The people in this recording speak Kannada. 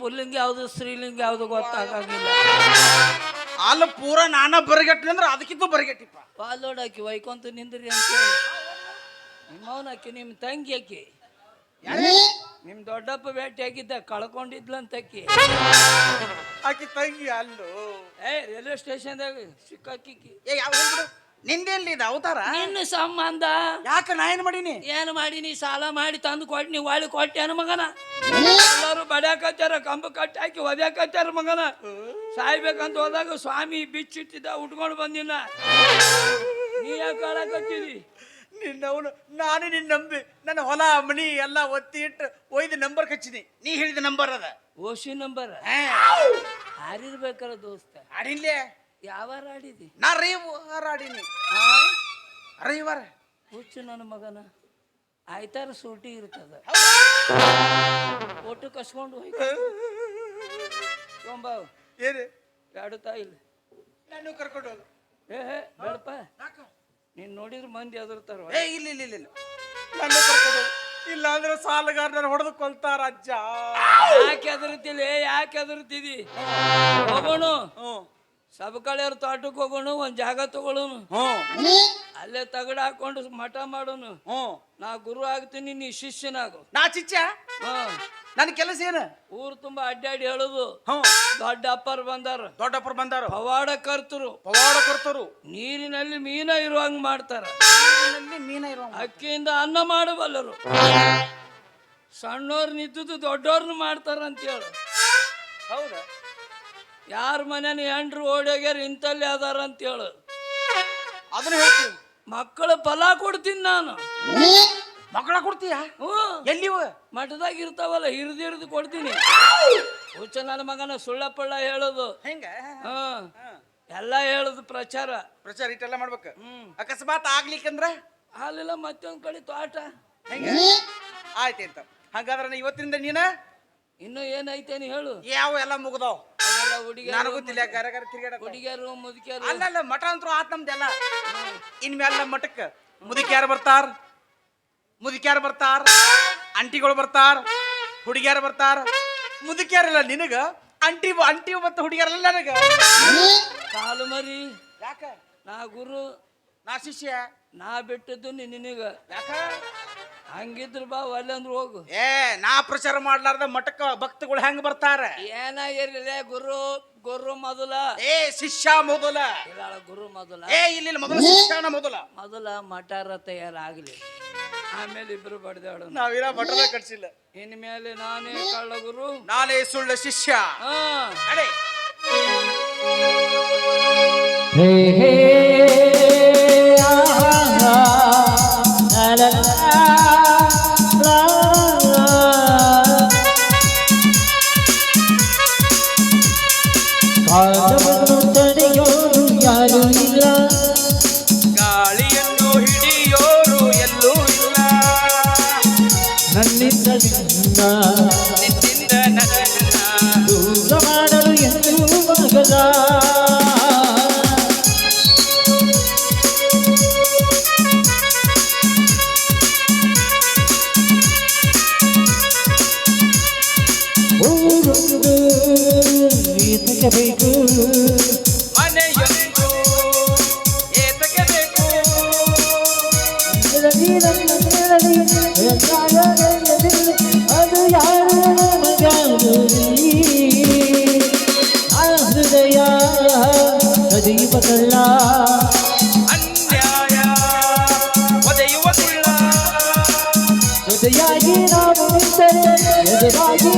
ಪುಲ್ಲಿಂಗ ಯಾವುದು ಸ್ತ್ರೀಲಿಂಗ ಯಾವುದು ಗೊತ್ತಾಗಂಗಿಲ್ಲ. ಅಲ್ಲ ಪೂರ ನಾನ ಬರಿಗಟ್ಟಿ ಅಂದ್ರೆ ಅದಕ್ಕಿಂತ ಬರಿಗಟ್ಟಿಪ್ಪ. ಪಾಲೋಡ್ ಹಾಕಿ ವೈಕೊಂತ ನಿಂದ್ರಿ ಅಂತೇಳಿ. ನಿಮ್ಮವನ ಆಕಿ ನಿಮ್ಮ ತಂಗಿ ಆಕಿ ನಿಮ್ಮ ದೊಡ್ಡಪ್ಪ ಭೇಟಿ ಆಗಿದ್ದ ಕಳ್ಕೊಂಡಿದ್ಲಂತ ಆಕಿ ಆಕಿ ತಂಗಿ ಅಲ್ಲೋ. ಏ ರೈಲ್ವೆ ಸ್ಟೇಷನ್ದಾಗ ಸಿಕ್ಕಾಕಿ ಏ ಯಾವ ನಿಂದೆಲ್ಲಿ ಇದು ಅವತಾರ? ನಿನ್ನ ಸಂಬಂಧ. ಯಾಕೆ ನಾ ಏನ್ ಮಾಡೀನಿ? ಏನು ಮಾಡೀನಿ? ಸಾಲ ಮಾಡಿ ತಂದು ಕೊಟ್ಟು ನೀವು ಒಳ್ಳೆ ಕೊಟ್ಟೇನು ಮಗನ. ಎಲ್ಲರೂ ಬಡ್ಯಾಕತ್ತಾರ ಕಂಬ ಕಟ್ಟಿ ಹಾಕಿ ಒದ್ಯಾಕತ್ತಾರ ಮಗನ. ಸಾಯ್ಬೇಕಂತ ಹೋದಾಗ ಸ್ವಾಮಿ ಬಿಚ್ಚಿಟ್ಟಿದ್ದ ಉಟ್ಕೊಂಡು ಬಂದಿಲ್ಲ ನೀ ಯಾಕೆ ಕಾಳಕತ್ತೀರಿ ನಿನ್ನವನು ನಾನು ನಿನ್ನ ನಂಬಿ ನನ್ನ ಹೊಲ ಮನಿ ಎಲ್ಲ ಒತ್ತಿ ಇಟ್ಟು ಒಯ್ದು ನಂಬರ್ ಕಚ್ಚಿದಿ. ನೀ ಹೇಳಿದ ನಂಬರ್ ಅದ. ಓಶಿ ನಂಬರ್ ಹಾರಿರ್ಬೇಕಲ್ಲ ದೋಸ್ತ. ಆಡಿನ್ಲೇ ಯಾವಾರ ಆಡಿದಿ ನಾ ರವಿವಾರ ಆಡೀನಿ? ರವಿವಾರ ಹುಚ್ಚು ನನ್ನ ಮಗನ. ಆಯ್ತಾರ ಸೂಟಿ ಇರ್ತದ. ಒಟ್ಟು ಕಸ್ಕೊಂಡು ಹೋಯ್ತು. ಏನು ಎರಡು ಇಲ್ಲ. ನಾನು ಕರ್ಕೊಂಡು ಹೋಗು. ಏ ಹೇ ಬೇಡಪ್ಪ. ನೀನು ನೋಡಿದ್ರೆ ಮಂದಿ ಎದುರ್ತಾರ ಏ ಇಲ್ಲ ಇಲ್ಲ ಇಲ್ಲ ನಾನು ಕರ್ಕೊಂಡು. ಇಲ್ಲ ಅಂದ್ರೆ ಸಾಲಗಾರನ ಹೊಡೆದು ಕೊಲ್ತಾರ ಅಜ್ಜ. ಯಾಕೆ ಎದುರ್ತಿಲ್ಲ ಯಾಕೆ ಅದರ್ತಿದಿ ಹೋಗೋಣ. ಹ್ಞೂ ಸಬಕಳೆಯವ್ರ ತೋಟಕ್ಕೆ ಹೋಗೋಣ ಒಂದ್ ಜಾಗ ತಗೊಳ್ಳೋನು ಹ್ಞೂ. ಅಲ್ಲೇ ತಗಡ ಹಾಕೊಂಡು ಮಠ ಮಾಡೋನು. ಹ್ಞೂ. ನಾ ಗುರು ಆಗ್ತೀನಿ ನೀ ಶಿಷ್ಯನಾಗು. ನಾ ಚಿಚ್ಚ ಹಾ. ನನ್ನ ಕೆಲಸ ಏನು? ಊರು ತುಂಬಾ ಅಡ್ಡಾಡಿ ಹೇಳುದು. ಹ್ಞೂ. ದೊಡ್ಡ ಅಪ್ಪರ್ ಬಂದಾರ. ದೊಡ್ಡಪ್ಪರು ಬಂದಾರ. ಪವಾಡ ಕರ್ತರು. ಪವಾಡ ಕೊಡ್ತರು ನೀರಿನಲ್ಲಿ ಮೀನ ಇರುವಂಗ್ ಮಾಡ್ತಾರ. ನೀರಿನಲ್ಲಿ ಮೀನ ಇರೋ ಅಕ್ಕಿಯಿಂದ ಅನ್ನ ಮಾಡಬಲ್ಲರು ಸಣ್ಣವ್ರು ನಿದ್ದುದು ದೊಡ್ಡವ್ರನ್ನ ಮಾಡ್ತಾರ ಅಂತ ಹೇಳು. ಹೌದಾ? ಯಾರ ಮನೇನ ಹೆಂಡ್ರು ಓಡೋಗ್ಯಾರ ಇಂತಲ್ಲಿ ಅದಾರ ಅಂತ ಹೇಳು. ಅದನ್ನ ಹೇಳ್ತೀನಿ ಮಕ್ಕಳ ಫಲ ಕೊಡ್ತೀನಿ ನಾನು. ಮಕ್ಕಳ ಕೊಡ್ತೀಯ? ಹ್ಞೂ. ಎಲ್ಲಿ ಮಠದಾಗ ಇರ್ತಾವಲ್ಲ ಹಿರಿದು ಹಿರಿದು ಕೊಡ್ತೀನಿ. ಹುಚ್ಚ ನನ್ನ ಮಗನ ಸುಳ್ಳ ಪಳ್ಳ ಹೇಳೋದು. ಹೆಂಗ? ಹಾ. ಎಲ್ಲ ಹೇಳುದು ಪ್ರಚಾರ. ಪ್ರಚಾರ ಇಟ್ಟೆಲ್ಲ ಮಾಡ್ಬೇಕು? ಹ್ಮ್. ಅಕಸ್ಮಾತ್ ಆಗ್ಲಿಕ್ಕಂದ್ರ? ಅಲ್ಲೆಲ್ಲ ಮತ್ತೊಂದ್ ಕಡೆ ತೋಟ. ಹೆಂಗ? ಆಯ್ತು ಅಂತ ಹಾಗಾದ್ರೆ ನಾ ಇವತ್ತಿನಿಂದ ನೀನ? ಇನ್ನು ಏನೈತೇನು ಹೇಳು. ಯಾವ ಎಲ್ಲ ಮುಗ್ದಾವ್? ಹುಡುಗಿಯರು ನನಗೂ ತಿಳ್ಯಾಕ ಗಾರ ತಿರ್ಗಾಡಕ ಹುಡುಗಿಯರು ಮುದುಕಿಯರು. ಅಲ್ಲ ಅಲ್ಲ ಮಠ ಅಂತೂ ಆತ್ ನಮ್ದೆಲ್ಲ ಇನ್ಮೇಲೆ ನಮ್ಮ ಮಠಕ್ಕೆ ಮುದುಕ್ಯಾರು ಬರ್ತಾರ ಮುದುಕ್ಯಾರು ಬರ್ತಾರ ಅಂಟಿಗಳು ಬರ್ತಾರ ಹುಡುಗಿಯರು ಬರ್ತಾರ. ಮುದುಕ್ಯಾರಲ್ಲ ನಿನಗ ಅಂಟಿ ಅಂಟಿ ಮತ್ತು ಹುಡುಗಿಯರಲ್ಲ ನನಗ. ಕಾಲು ಮರಿ. ಯಾಕ? ನಾ ಗುರು. ನಾ ಶಿಷ್ಯ? ನಾ ಬಿಟ್ಟದ್ದು ನಿನಗ. ಯಾಕ? ಹಂಗಿದ್ರು ಬಾ ಒಲ್ಲೆ ಅಂದ್ರೆ ಹೋಗು. ಏ ನಾ ಪ್ರಚಾರ ಮಾಡ್ಲಾರ್ದ ಮಠಕ್ಕ ಭಕ್ತಗಳು ಹೆಂಗ್ ಬರ್ತಾರ? ಏನಾಗಿರ್ಲಿಲ್ಲ ಗುರು ಗುರು ಮೊದಲ. ಏ ಶಿಷ್ಯ ಮೊದಲ. ಗುರು ಮೊದಲ. ಏ ಇಲ್ಲಿ ಮೊದಲ ಶಿಷ್ಯನ ಮೊದಲ. ಮೊದಲ ಮಠಾರ ತಯಾರಾಗ್ಲಿ. ಆಮೇಲೆ ಇಬ್ರು ಬಡ್ದಾಡೋಣ ನಾವಿರ ಮಠದ ಕಟ್ಸಿಲ್ಲ. ಇನ್ಮೇಲೆ ನಾನೇ ಕಳ್ಳ ಗುರು. ನಾನೇ ಸುಳ್ಳ ಶಿಷ್ಯ. ಹಾ. ಅಡೆ ಹೇ ಹೇ. 啊。这不 ಬೇಕು ಮನೆಯೊಂದು ಏತಕ್ಕೆ ಬೇಕು ಅದು ಯಾರು ನಮಗಾಗಲಿ ಆ ಹೃದಯ ಸದೀಪ ಕಳ್ಳ ಅನ್ಯಾಯ ಒದೆಯುವ ಕುಳ್ಳ ಜೊತೆಯಾಗಿ ನಾವು ನಿಂತರೆ ಎದುರಾಗಿ